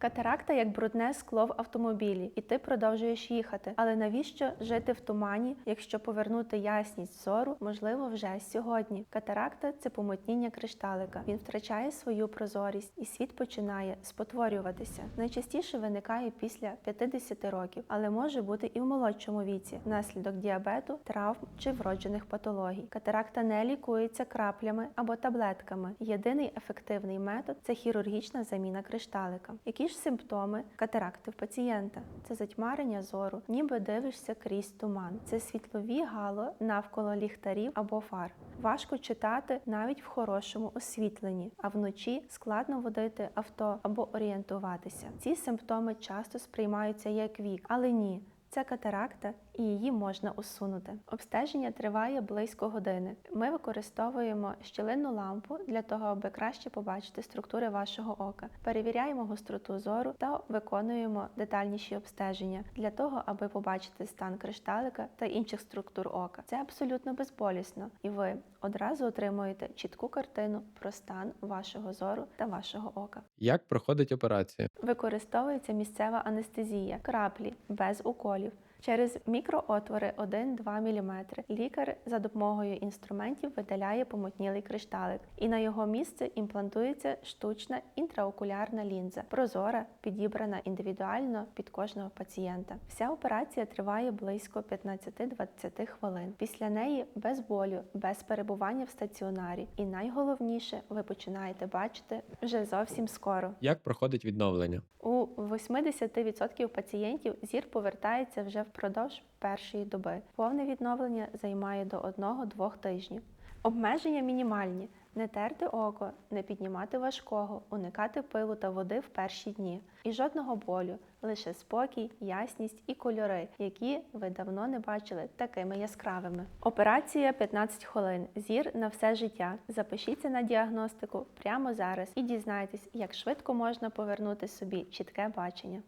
Катаракта як брудне скло в автомобілі, і ти продовжуєш їхати. Але навіщо жити в тумані, якщо повернути ясність зору можливо вже сьогодні? Катаракта це помутніння кришталика. Він втрачає свою прозорість, і світ починає спотворюватися. Найчастіше виникає після 50 років, але може бути і в молодшому віці внаслідок діабету, травм чи вроджених патологій. Катаракта не лікується краплями або таблетками. Єдиний ефективний метод це хірургічна заміна кришталика. Які ж симптоми катаракти в пацієнта? Це затьмарення зору, ніби дивишся крізь туман. Це світлові гало навколо ліхтарів або фар. Важко читати навіть в хорошому освітленні, а вночі складно водити авто або орієнтуватися. Ці симптоми часто сприймаються як вік, але ні. Це катаракта, і її можна усунути. Обстеження триває близько години. Ми використовуємо щілинну лампу для того, аби краще побачити структури вашого ока. Перевіряємо гостроту зору та виконуємо детальніші обстеження для того, аби побачити стан кришталика та інших структур ока. Це абсолютно безболісно, і ви одразу отримуєте чітку картину про стан вашого зору та вашого ока. Як проходить операція? Використовується місцева анестезія, краплі без уколів алкоголів. Через мікроотвори 1-2 мм лікар за допомогою інструментів видаляє помутнілий кришталик, і на його місце імплантується штучна інтраокулярна лінза, прозора, підібрана індивідуально під кожного пацієнта. Вся операція триває близько 15-20 хвилин. Після неї без болю, без перебування в стаціонарі. І найголовніше, ви починаєте бачити вже зовсім скоро. Як проходить відновлення? У 80% пацієнтів зір повертається вже впродовж першої доби. Повне відновлення займає до 1-2 тижнів. Обмеження мінімальні: не терти око, не піднімати важкого, уникати пилу та води в перші дні. І жодного болю, лише спокій, ясність і кольори, які ви давно не бачили такими яскравими. Операція 15 хвилин. Зір на все життя. Запишіться на діагностику прямо зараз і дізнайтесь, як швидко можна повернути собі чітке бачення.